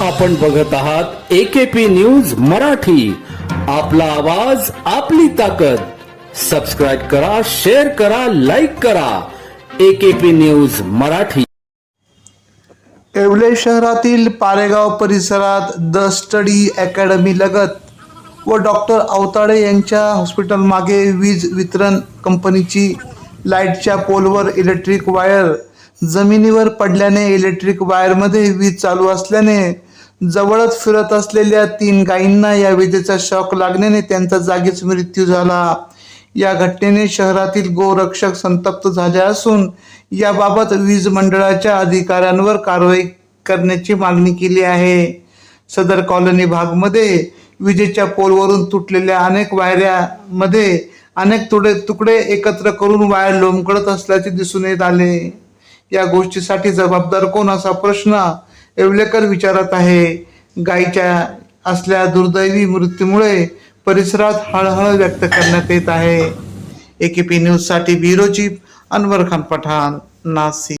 आपण बघत आहात एकेपी न्यूज मराठी. आपला आवाज आपली ताकद. सबस्क्राईब करा शेअर करा लाईक करा. AKP news Marathi. येवले शहरातील पारेगाव परिसरात द स्टडी अकॅडमी लगत व डॉक्टर अवताडे यांच्या हॉस्पिटल मागे वीज वितरण कंपनीची लाईटच्या पोलवर इलेक्ट्रिक वायर. जमिनीवर पडल्याने इलेक्ट्रिक वायरमध्ये वीज चालू असल्याने जवळच फिरत असलेल्या तीन गायींना या विजेचा शॉक लागल्याने त्यांचा जागीच मृत्यू झाला. या घटनेने शहरातील गोरक्षक संतप्त झाले असून याबाबत वीज मंडळाच्या अधिकाऱ्यांवर कारवाई करण्याची मागणी केली आहे. सदर कॉलनी भागमध्ये विजेच्या पोलवरून तुटलेल्या अनेक वायऱ्यामध्ये अनेक तुडे तुकडे एकत्र करून वायर लोंबकळत असल्याचे दिसून येत आले. या गोष्टीसाठी जबाबदार कोण असा प्रश्न? येवलेकर विचारत आहे गायीच्या असल्या दुर्दैवी मृत्यूमुळे परिसरात हळहळ व्यक्त करण्यात येत आहे. एकेपी न्यूजसाठी ब्युरो चीफ अनवर खान पठाण नाशिक.